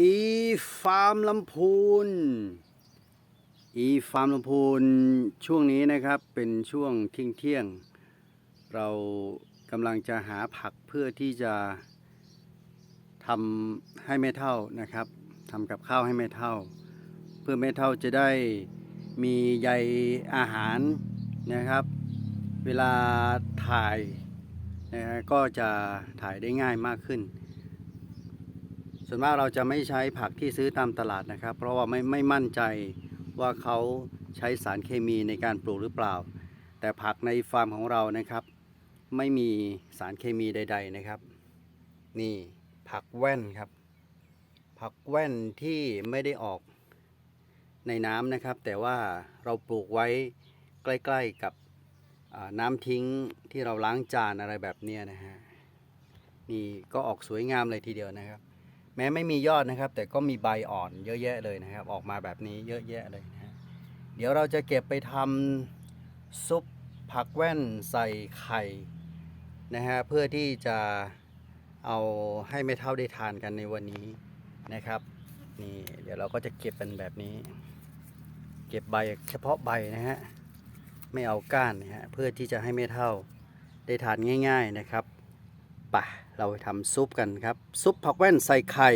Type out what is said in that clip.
อีฟาร์มลำพูน อีฟาร์มลำพูนช่วงนี้นะครับเป็นช่วงเที่ยงเที่ยง เรากำลังจะหาผักเพื่อที่จะทำให้แม่เท่านะครับทำกับข้าวให้แม่เท่า เพื่อแม่เท่าจะได้มีใยอาหารนะครับ เวลาถ่ายนะก็จะถ่ายได้ง่ายมากขึ้น ส่วนมากเราจะไม่ใช้ผักที่ซื้อตามตลาดนะครับ เพราะว่าไม่ไม่มั่นใจว่าเขาใช้สารเคมีในการปลูกหรือเปล่า แต่ผักในฟาร์มของเรานะครับ ไม่มีสารเคมีใด ๆนะครับ นี่ผักแว่นครับ ผักแว่นที่ไม่ได้ออกในน้ำนะครับ แต่ว่าเราปลูกไว้ใกล้ ๆกับน้ำทิ้งที่เราล้างจานอะไรแบบนี้นะฮะนี่ก็ออกสวยงามเลยทีเดียวนะครับ แม้ไม่มียอดนะครับ แต่ก็มีใบอ่อนเยอะแยะเลยนะครับ ออกมาแบบนี้เยอะแยะเลยนะ เดี๋ยวเราจะเก็บไปทำซุปผักแว่นใส่ไข่นะฮะเพื่อที่จะเอาให้ไม่เท่าได้ทานกันในวันนี้นะครับนี่เดี๋ยวเราก็จะเก็บเป็นแบบนี้ เก็บใบเฉพาะใบนะฮะไม่เอาก้านนะฮะเพื่อที่จะให้ไม่เท่าได้ทานง่าย ๆนะครับ ปะเราไปทำซุปกันครับ ซุปผักแว่นใส่ไข่